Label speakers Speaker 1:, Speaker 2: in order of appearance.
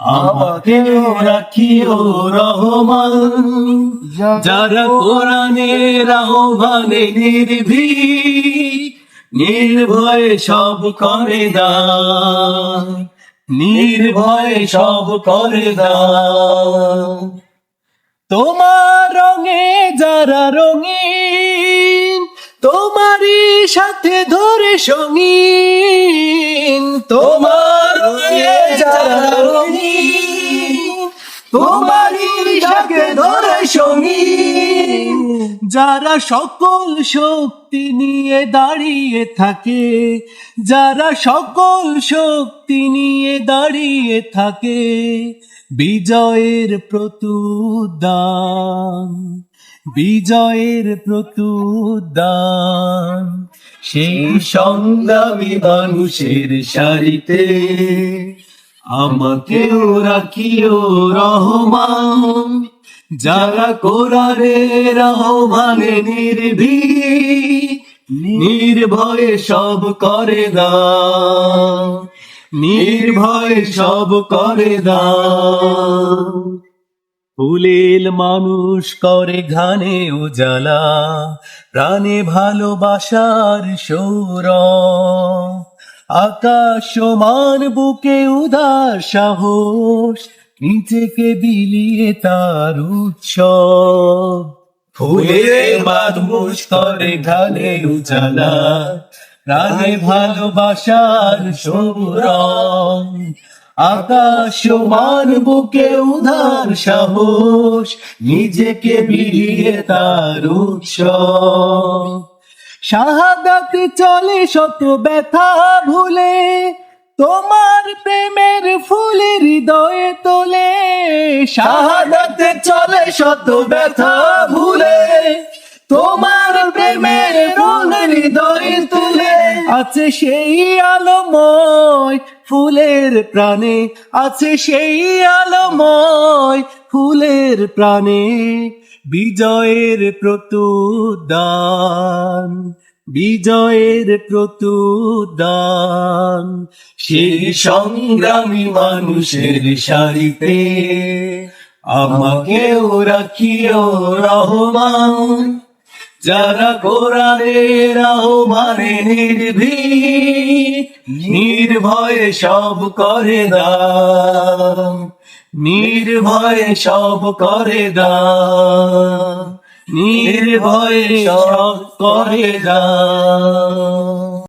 Speaker 1: আমাকেও রাখিও রহমান। যারা কোরআনের আহ্বানে নির্ভীক, নির্ভয়ে সব করে দান। নির্ভয়ে সব করে দান। তোমার রঙে যারা রঙিন, তোমারই সাথে ধরে সঙ্গীন। তোমার তোমারই ধরে সঙ্গীন যারা সকল শক্তি নিয়ে দাঁড়িয়ে থাকে, যারা সকল শক্তি নিয়ে দাঁড়িয়ে থাকে, বিজয়ের প্রতুদান বিজয়ের প্রতুদান। সেই সংগ্রামী মানুষের সারিতে আমাকেও রাখিও রহমান, যারা কোরআনে রহমানে নির্ভীক, নির্ভয়ে সব করে দা, নির্ভয়ে সব করে দা। ফুলেল মানুষ করে ঘানে উজালা, প্রাণে ভালোবাসার সৌর আকাশ সমান বুকে উদার সাহস, নিজেকে বিলিয়ে তার উৎসব। ফুলের মানুষ করে ঘানে উজালা প্রাণে ভালোবাসার সৌরভ। আকাশ সমান বুকে উধার সাহস, নিজেকে বিলিয়ে তার উৎসব। শাহাদাত চলে শত ব্যথা ভুলে, তোমার প্রেমের ফুলে হৃদয়ে তোলে। শাহাদাতে চলে শত ব্যথা ভুলে, তোমার প্রেমের ফুল হৃদয়ে তুলে। আছে সেই আলোময় ফুলের প্রাণে আছে সেই আলোময় ফুলের প্রাণে বিজয়ের প্রতুদান বিজয়ের প্রতুদান। সেই সংগ্রামী মানুষের সারিতে আমাকেও রাখিও রহমান, যারা কোরআনের আহ্বানে নির্ভীক। নির্ভয়ে সব করে দাম নির্ভয়ে সব করে দাম নির্ভয়ে সব করে দাম